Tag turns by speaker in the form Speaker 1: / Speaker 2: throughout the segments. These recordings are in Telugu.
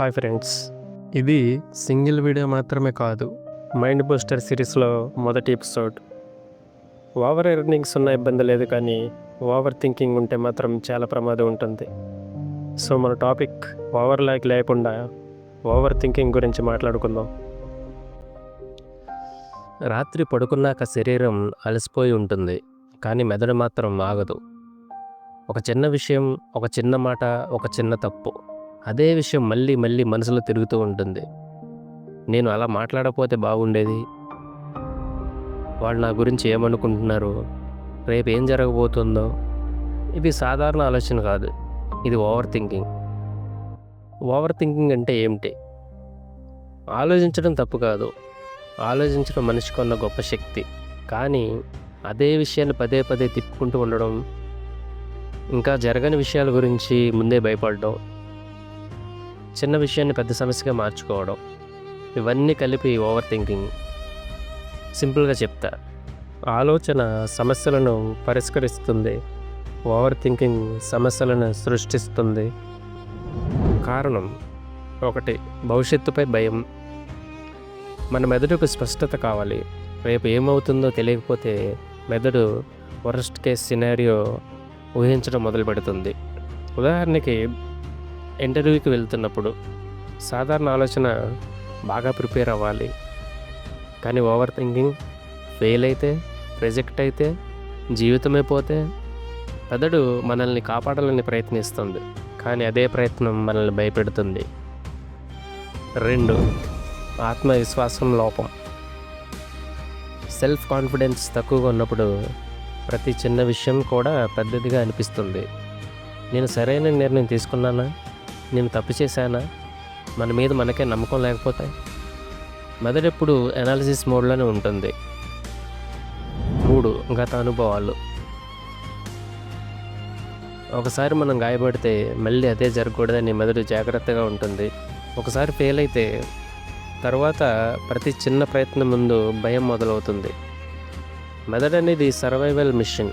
Speaker 1: Hi friends. ఇది సింగిల్ వీడియో మాత్రమే కాదు మైండ్ బూస్టర్ సిరీస్లో మొదటి ఎపిసోడ్. ఓవర్ ఎర్నింగ్స్ ఉన్న ఇబ్బంది లేదు కానీ ఓవర్ థింకింగ్ ఉంటే మాత్రం చాలా ప్రమాదం ఉంటుంది. సో మన టాపిక్ ఓవర్ లాగ్ లేకుండా ఓవర్ థింకింగ్ గురించి మాట్లాడుకుందాం. రాత్రి పడుకున్నాక శరీరం అలసిపోయి ఉంటుంది కానీ మెదడు మాత్రం ఆగదు. ఒక చిన్న విషయం ఒక చిన్న మాట ఒక చిన్న తప్పు. అదే విషయం మళ్ళీ మళ్ళీ మనసులో తిరుగుతూ ఉంటుంది. నేను అలా మాట్లాడకపోతే బాగుండేది? వాళ్ళు నా గురించి ఏమనుకుంటున్నారు? రేపు ఏం జరగబోతుందో? ఇది సాధారణ ఆలోచన కాదు. ఇది ఓవర్ థింకింగ్. ఓవర్ థింకింగ్ అంటే ఏమిటి? ఆలోచించడం తప్పు కాదు. ఆలోచించడం మనిషికున్న గొప్ప శక్తి. కానీ అదే విషయాన్ని పదే పదే తిప్పుకుంటూ ఉండడం ఇంకా జరగని విషయాల గురించి ముందే భయపడడం చిన్న విషయాన్ని పెద్ద సమస్యగా మార్చుకోవడం ఇవన్నీ కలిపి ఓవర్ థింకింగ్ సింపుల్గా చెప్తా. ఆలోచన సమస్యలను పరిష్కరిస్తుంది. ఓవర్ థింకింగ్ సమస్యలను సృష్టిస్తుంది. కారణం ఒకటి భవిష్యత్తుపై భయం. మన మెదడుకు స్పష్టత కావాలి. రేపు ఏమవుతుందో తెలియకపోతే మెదడు వరస్ట్ కేస్ సినారియో ఊహించడం మొదలు పెడుతుంది ఉదాహరణకి ఇంటర్వ్యూకి వెళ్తున్నప్పుడు సాధారణ ఆలోచన బాగా ప్రిపేర్ అవ్వాలి. కానీ ఓవర్ థింకింగ్ ఫెయిల్ అయితే రిజెక్ట్ అయితే జీవితమే పోతే మెదడు మనల్ని కాపాడాలని ప్రయత్నిస్తుంది. కానీ అదే ప్రయత్నం మనల్ని భయపెడుతుంది. రెండు ఆత్మవిశ్వాసం లోపం. సెల్ఫ్ కాన్ఫిడెన్స్ తక్కువగా ఉన్నప్పుడు ప్రతి చిన్న విషయం కూడా పెద్దదిగా అనిపిస్తుంది. నేను సరైన నిర్ణయం తీసుకున్నానా? నేను తప్పు చేశానా? మన మీద మనకే నమ్మకం లేకపోతే? మెదడు ఎప్పుడు అనాలిసిస్ మోడ్లోనే ఉంటుంది. మూడు గత అనుభవాలు. ఒకసారి మనం గాయపడితే మళ్ళీ అదే జరగకూడదని మెదడు జాగ్రత్తగా ఉంటుంది. ఒకసారి ఫెయిల్ అయితే తర్వాత ప్రతి చిన్న ప్రయత్నం ముందు భయం మొదలవుతుంది. మెదడు అనేది సర్వైవల్ మిషన్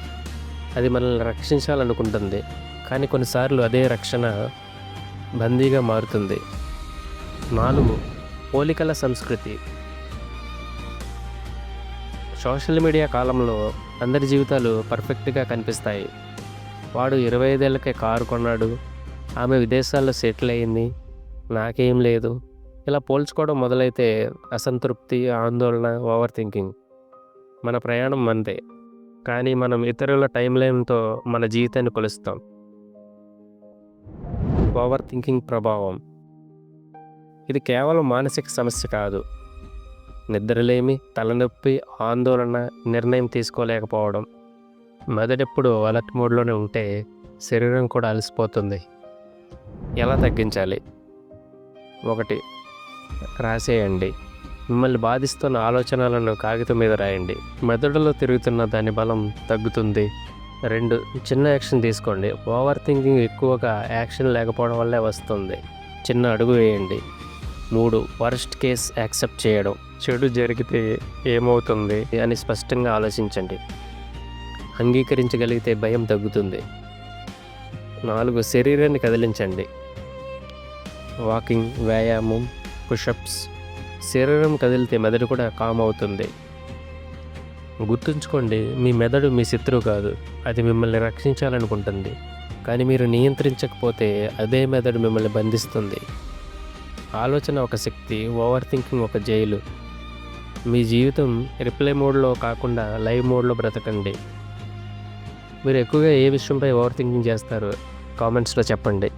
Speaker 1: అది మనల్ని రక్షించాలనుకుంటుంది. కానీ కొన్నిసార్లు అదే రక్షణ బందీగా మారుతుంది. నాలుగు పోలికల సంస్కృతి. సోషల్ మీడియా కాలంలో అందరి జీవితాలు పర్ఫెక్ట్గా కనిపిస్తాయి. వాడు ఇరవై ఐదేళ్ళకే కారు కొన్నాడు. ఆమె విదేశాల్లో సెటిల్ అయింది. నాకేం లేదు. ఇలా పోల్చుకోవడం మొదలైతే అసంతృప్తి ఆందోళన ఓవర్ థింకింగ్. మన ప్రయాణం మనదే కానీ మనం ఇతరుల టైం లైన్తో మన జీవితాన్ని కొలుస్తాం. ఓవర్ థింకింగ్ ప్రభావం. ఇది కేవలం మానసిక సమస్య కాదు. నిద్రలేమి తలనొప్పి ఆందోళన నిర్ణయం తీసుకోలేకపోవడం. మెదడెప్పుడు అలర్ట్ మోడ్లోనే ఉంటే శరీరం కూడా అలసిపోతుంది. ఎలా తగ్గించాలి? ఒకటి రాసేయండి. మిమ్మల్ని బాధిస్తున్న ఆలోచనలను కాగితం మీద రాయండి. మెదడులో తిరుగుతున్న దాని బలం తగ్గుతుంది. రెండు చిన్న యాక్షన్ తీసుకోండి. ఓవర్ థింకింగ్ ఎక్కువగా యాక్షన్ లేకపోవడం వల్లే వస్తుంది. చిన్న అడుగు వేయండి. మూడు వర్స్ట్ కేస్ యాక్సెప్ట్ చేయడం. చెడు జరిగితే ఏమవుతుంది? అని స్పష్టంగా ఆలోచించండి. అంగీకరించగలిగితే భయం తగ్గుతుంది. నాలుగు శరీరాన్ని కదిలించండి. వాకింగ్ వ్యాయామం పుషప్స్. శరీరం కదిలితే మెదడు కూడా కామ్ అవుతుంది. గుర్తుంచుకోండి మీ మెదడు మీ శత్రువు కాదు అది మిమ్మల్ని రక్షించాలనుకుంటుంది. కానీ మీరు నియంత్రించకపోతే అదే మెదడు మిమ్మల్ని బంధిస్తుంది. ఆలోచన ఒక శక్తి ఓవర్ థింకింగ్ ఒక జైలు. మీ జీవితం రిప్లై మోడ్లో కాకుండా లైవ్ మోడ్లో బ్రతకండి. మీరు ఎక్కువగా ఏ విషయంపై ఓవర్ థింకింగ్ చేస్తారు కామెంట్స్లో చెప్పండి.